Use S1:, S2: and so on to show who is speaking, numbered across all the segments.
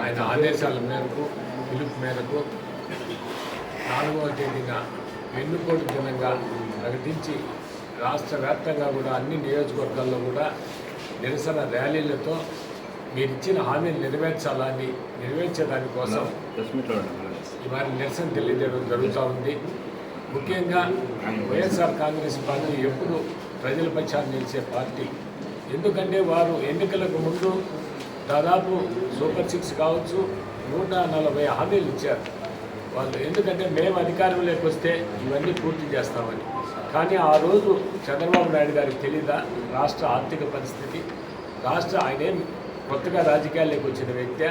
S1: ఆయన ఆదేశాల మేరకు పిలుపు మేరకు నాలుగవ తేదీన వెన్నుపోటు దినంగా ప్రకటించి రాష్ట్ర వ్యాప్తంగా కూడా అన్ని నియోజకవర్గాల్లో కూడా నిరసన ర్యాలీలతో మీరు ఇచ్చిన హామీలు నెరవేర్చాలని నెరవేర్చే దానికోసం
S2: ప్రెస్ మీట్లో ఉండండి.
S1: ఇవాళ నిరసన తెలియజేయడం జరుగుతూ ఉంది ముఖ్యంగా వైఎస్ఆర్ కాంగ్రెస్ పార్టీ ఎప్పుడు ప్రజల పక్షాన్ని నిలిచే పార్టీ ఎందుకంటే వారు ఎన్నికలకు ముందు దాదాపు సూపర్ సిక్స్ కావచ్చు నూట నలభై హామీలు ఇచ్చారు. వాళ్ళు ఎందుకంటే మేము అధికారంలోకి వస్తే ఇవన్నీ పూర్తి చేస్తామని. కానీ ఆ రోజు చంద్రబాబు నాయుడు గారికి తెలీదా? రాష్ట్ర ఆర్థిక పరిస్థితి. రాష్ట్ర ఆయనేం కొత్తగా రాజకీయాల్లోకి వచ్చిన వ్యక్తి.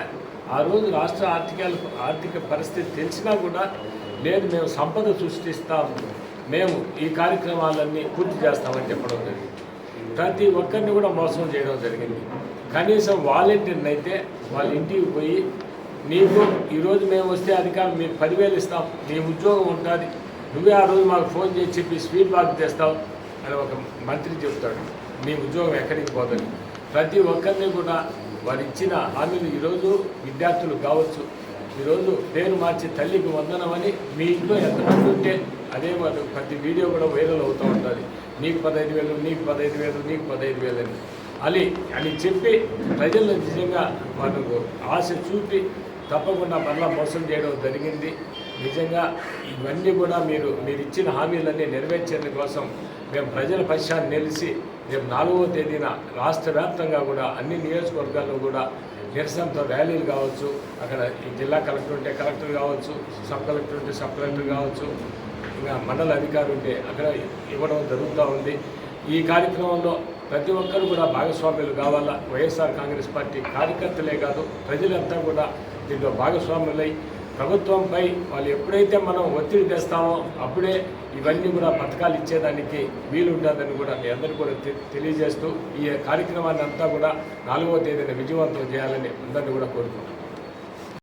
S1: ఆ రోజు రాష్ట్ర ఆర్థిక ఆర్థిక పరిస్థితి తెలిసినా కూడా లేదు మేము సంపద సృష్టిస్తాం మేము ఈ కార్యక్రమాలన్నీ పూర్తి చేస్తామని చెప్పడం జరిగింది. ప్రతి ఒక్కరిని కూడా మోసం చేయడం జరిగింది. కనీసం వాలంటీర్ని అయితే వాళ్ళ ఇంటికి పోయి నీకు ఈరోజు మేము వస్తే అధికారం మీకు పదివేలు ఇస్తాం నీ ఉద్యోగం ఉంటుంది నువ్వే ఆ రోజు మాకు ఫోన్ చేసి చెప్పి స్వీట్ బాక్ తెస్తావు అని ఒక మంత్రి చెప్తాడు. మీ ఉద్యోగం ఎక్కడికి పోదని. ప్రతి ఒక్కరిని కూడా వారు ఇచ్చిన హామీలు ఈరోజు విద్యార్థులు కావచ్చు. ఈరోజు పేరు మార్చి తల్లికి వందనమని మీ ఇంట్లో ఎంతమంది ఉంటే అదే వాళ్ళు ప్రతి వీడియో కూడా వైరల్ అవుతూ ఉంటుంది. నీకు పదహైదు వేలు నీకు పదహైదు వేలు నీకు పదహైదు వేలు అని. అని అని చెప్పి ప్రజలు నిజంగా వాళ్ళకు ఆశ చూపి తప్పకుండా మరలా మోసం చేయడం జరిగింది. నిజంగా ఇవన్నీ కూడా మీరు మీరు ఇచ్చిన హామీలన్నీ నెరవేర్చేందు కోసం మేము ప్రజల పక్షాన్ని నిలిచి రేపు నాలుగవ తేదీన రాష్ట్ర వ్యాప్తంగా కూడా అన్ని నియోజకవర్గాల్లో కూడా నిరసనతో ర్యాలీలు కావచ్చు. అక్కడ ఈ జిల్లా కలెక్టర్ ఉంటే కలెక్టర్ కావచ్చు సబ్ కలెక్టర్ ఉంటే సబ్ కలెక్టర్ కావచ్చు ఇంకా మండల అధికారి ఉంటే అక్కడ ఇవ్వడం జరుగుతూ ఉంది. ఈ కార్యక్రమంలో ప్రతి ఒక్కరు కూడా భాగస్వాములు కావాలా? వైఎస్ఆర్ కాంగ్రెస్ పార్టీ కార్యకర్తలే కాదు ప్రజలంతా కూడా దీంట్లో భాగస్వాములై ప్రభుత్వంపై వాళ్ళు ఎప్పుడైతే మనం ఒత్తిడి తెస్తామో అప్పుడే ఇవన్నీ కూడా పథకాలు ఇచ్చేదానికి వీలుంటుందని కూడా మీ అందరికీ కూడా తెలియజేస్తూ ఈ కార్యక్రమాన్ని అంతా కూడా నాలుగవ తేదీన విజయవంతం చేయాలని అందరినీ కూడా కోరుకుంటున్నాం.